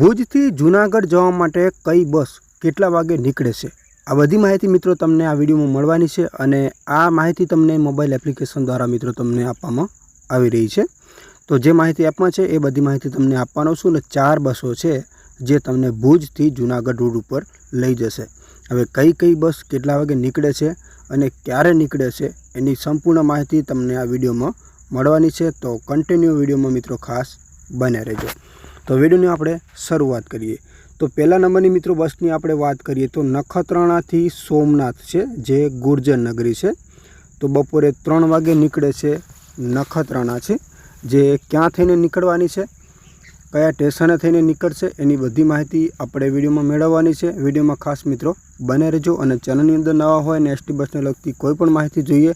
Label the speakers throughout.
Speaker 1: ભુજથી જૂનાગઢ જવા માટે કઈ બસ કેટલા વાગે નીકળે છે? આ બધી માહિતી મિત્રો તમને આ વિડીયોમાં મળવાની છે અને આ માહિતી તમને મોબાઈલ એપ્લિકેશન દ્વારા મિત્રો તમને આપવામાં આવી રહી છે. તો જે માહિતી આપમાં છે એ બધી માહિતી તમને આપવાનો છું અને ચાર બસો છે જે તમને ભુજથી જૂનાગઢ રોડ ઉપર લઈ જશે. હવે કઈ કઈ બસ કેટલા વાગે નીકળે છે અને ક્યારે નીકળે છે એની સંપૂર્ણ માહિતી તમને આ વિડીયોમાં મળવાની છે. તો કન્ટિન્યુ વિડીયોમાં મિત્રો ખાસ બને રહેજો. તો વિડીયોની આપણે શરૂઆત કરીએ. તો પહેલા નંબરની મિત્રો બસની આપણે વાત કરીએ તો નખત્રાણાથી સોમનાથ છે, જે ગુર્જર નગરી છે. તો બપોરે ત્રણ વાગે નીકળે છે નખત્રાણા છે, જે ક્યાં થઈને નીકળવાની છે, કયા સ્ટેશને થઈને નીકળશે એની બધી માહિતી આપણે વિડીયોમાં મેળવવાની છે. વિડીયોમાં ખાસ મિત્રો બને રહેજો અને ચેનલની અંદર નવા હોય અને એસટી બસને લગતી કોઈ પણ માહિતી જોઈએ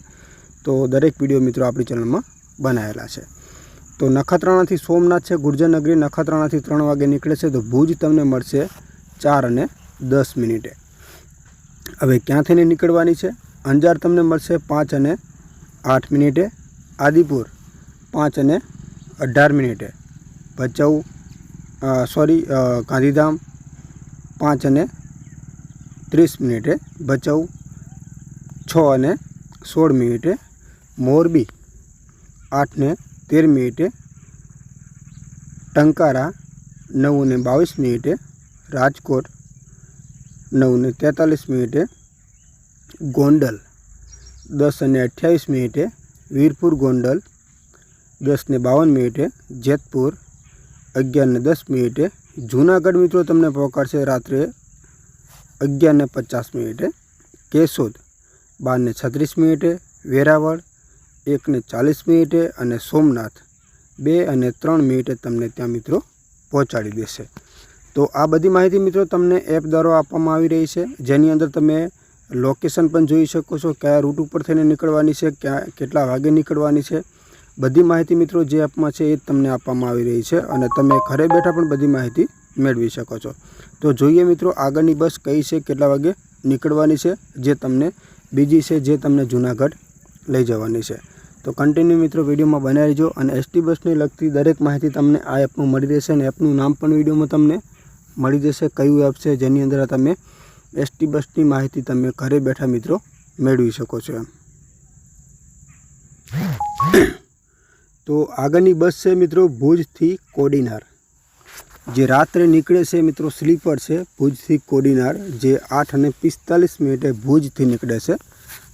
Speaker 1: તો દરેક વીડિયો મિત્રો આપણી ચેનલમાં બનાવેલા છે. તો નખત્રાણાથી સોમનાથ છે, ગુર્જરનગરી નખત્રાણાથી ત્રણ વાગે નીકળે છે, તો ભુજ તમને મળશે ચાર અને દસ મિનિટે. હવે ક્યાંથીને નીકળવાની છે? અંજાર તમને મળશે પાંચ અને આઠ મિનિટે. આદિપુર પાંચ અને અઢાર મિનિટે. ભચાઉ સોરી ગાંધીધામ પાંચ અને ત્રીસ મિનિટે. ભચાઉ છ અને સોળ મિનિટે. મોરબી આઠ ને તેર મિનિટે ટંકારા નવ ને બાવીસ મિનિટે રાજકોટ નવ ને તેતાલીસ મિનિટે ગોંડલ દસ અને અઠ્યાવીસ મિનિટે વીરપુર ગોંડલ દસ ને બાવન મિનિટે જેતપુર અગિયાર ને દસ મિનિટે જૂનાગઢ મિત્રો તમને પહોંચાડશે રાત્રે અગિયાર ને પચાસ મિનિટે કેશોદ બાર ને છત્રીસ મિનિટે વેરાવળ એક ને ચાલીસ મિનિટે અને સોમનાથ બે અને ત્રણ મિનિટે તમને ત્યાં મિત્રો પહોંચાડી દેશે. તો આ બધી માહિતી મિત્રો તમને એપ દ્વારા આપવામાં આવી રહી છે. જેની અંદર તમે લોકેશન પણ જોઈ શકો છો, કયા રૂટ ઉપર થઈને નીકળવાની છે, ક્યાં, કેટલા વાગે નીકળવાની છે. બધી માહિતી મિત્રો જે એપમાં છે એ તમને આપવામાં આવી રહી છે અને તમે ઘરે બેઠા પણ બધી માહિતી મેળવી શકો છો. તો જોઈએ મિત્રો આગળની બસ કઈ છે, કેટલા વાગે નીકળવાની છે, જે તમને બીજી છે, જે તમને જૂનાગઢ લઈ જવાની છે. તો કન્ટિન્યુ મિત્રો વિડીયોમાં બનાવી રહેજો અને એસટી બસને લગતી દરેક માહિતી તમને આ એપમાં મળી રહેશે અને એપનું નામ પણ વિડીયોમાં તમને મળી જશે કયું એપ છે જેની અંદર તમે એસટી બસની માહિતી તમે ઘરે બેઠા મિત્રો મેળવી શકો છો એમ. તો આગળની બસ છે મિત્રો ભુજથી કોડીનાર. જે રાત્રે નીકળે છે મિત્રો સ્લીપર છે ભુજથી કોડીનાર, જે આઠ અને પિસ્તાલીસ મિનિટે ભુજથી નીકળે છે.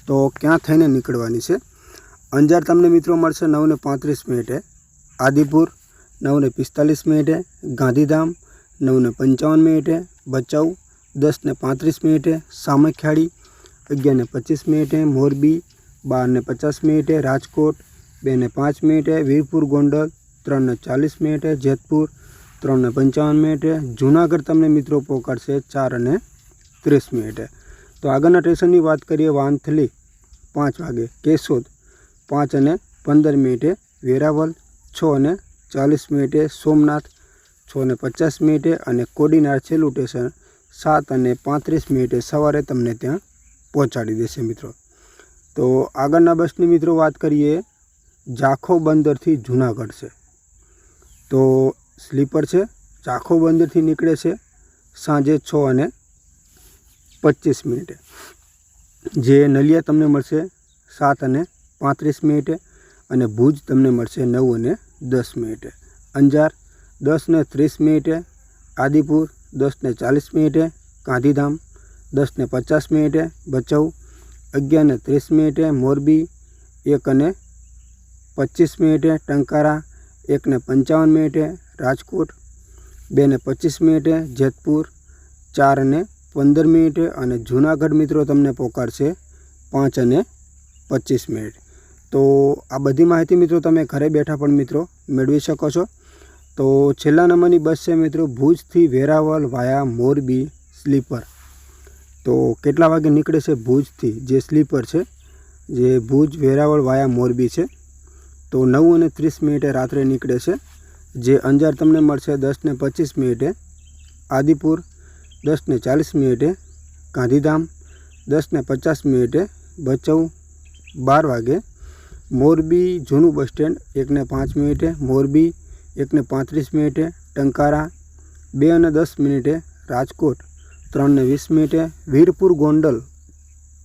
Speaker 1: તો ક્યાં થઈને નીકળવાની છે? અંજાર તમને મિત્રો મળશે નવ ને પાંત્રીસ મિનિટે. આદિપુર નવ ને પિસ્તાલીસ મિનિટે. ગાંધીધામ નવ ને પંચાવન મિનિટે. ભચાઉ દસ ને પાંત્રીસ મિનિટે. સામખિયાળી અગિયાર ને પચીસ મિનિટે. મોરબી બાર ને પચાસ મિનિટે. રાજકોટ બે ને પાંચ મિનિટે. વીરપુર ગોંડલ ત્રણ ને ચાલીસ મિનિટે. જેતપુર ત્રણ ને પંચાવન મિનિટે. જૂનાગઢ તમને મિત્રો પહોંચાડશે ચાર અને ત્રીસ મિનિટે. તો આગળના સ્ટેશનની વાત કરીએ વાંથલી પાંચ વાગે. કેશોદ પાંચ અને પંદર મિનિટે વેરાવળ, છ અને ચાલીસ મિનિટે સોમનાથ, છ અને પચાસ મિનિટે અને કોડીનાર છેલ્લું સ્ટેશન સાત અને પાંત્રીસ મિનિટે સવારે તમને ત્યાં પહોંચાડી દેશે મિત્રો. તો આગળના બસની મિત્રો વાત કરીએ જાખો બંદરથી જૂનાગઢ છે. તો સ્લીપર છે જાખો બંદરથી નીકળે છે સાંજે છ અને પચીસ મિનિટે. જે નલિયા તમને મળશે સાત અને પાંત્રીસ મિનિટે અને ભુજ તમને મળશે નવ અને દસ મિનિટે. અંજાર દસ ને ત્રીસ મિનિટે, આદિપુર દસ ને ચાલીસ મિનિટે, ગાંધીધામ દસ ને પચાસ મિનિટે, ભચાઉ અગિયાર ને ત્રીસ મિનિટે, મોરબી એક અને પચીસ મિનિટે, ટંકારા એક ને પંચાવન મિનિટે, રાજકોટ બે ને પચીસ મિનિટે, જેતપુર ચાર અને પંદર મિનિટે અને જૂનાગઢ મિત્રો તમને પોકારશે પાંચ અને પચીસ મિનિટ. તો આ બધી માહિતી મિત્રો તમે ઘરે બેઠા પણ મિત્રો મેળવી શકો છો. તો છેલ્લા નંબરની બસ છે મિત્રો ભુજથી વેરાવળ વાયા મોરબી સ્લીપર. તો કેટલા વાગે નીકળે છે ભુજથી? જે સ્લીપર છે, જે ભુજ, વેરાવળ વાયા મોરબી છે. તો નવ અને ત્રીસ મિનિટે રાત્રે નીકળે છે. જે અંજાર તમને મળશે દસ ને પચીસ મિનિટે. આદિપુર દસ ને ચાલીસ મિનિટે. ગાંધીધામ દસ ને પચાસ મિનિટે. ભચાઉ બાર વાગે મોરબી જૂનું બસ સ્ટેન્ડ, એકને પાંચ મિનિટે. મોરબી, એકને પાંત્રીસ મિનિટે. ટંકારા, બે અને દસ મિનિટે. રાજકોટ, ત્રણને વીસ મિનિટે. વીરપુર, ગોંડલ,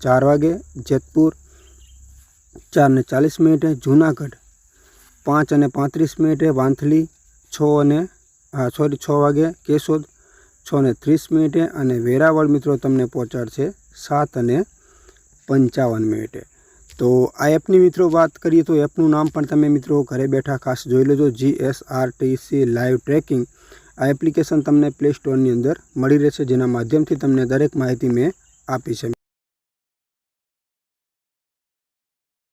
Speaker 1: ચાર વાગે. જેતપુર, ચારને ચાલીસ મિનિટે. જૂનાગઢ, પાંચ અને પાંત્રીસ મિનિટે. વાંથલી, છ અને સોરી, છ વાગે. કેશોદ છ ને ત્રીસ મિનિટે. અને વેરાવળ મિત્રો તમને પહોંચાડશે સાત અને પંચાવન મિનિટે. તો આ એપની મિત્રો વાત કરીએ તો એપનું નામ પણ તમે મિત્રો ઘરે બેઠા ખાસ જોઈ લેજો G S R T C live tracking આ એપ્લિકેશન તમને પ્લે સ્ટોરની અંદર મળી રહેશે, જેના માધ્યમથી તમને દરેક માહિતી મેં આપી છે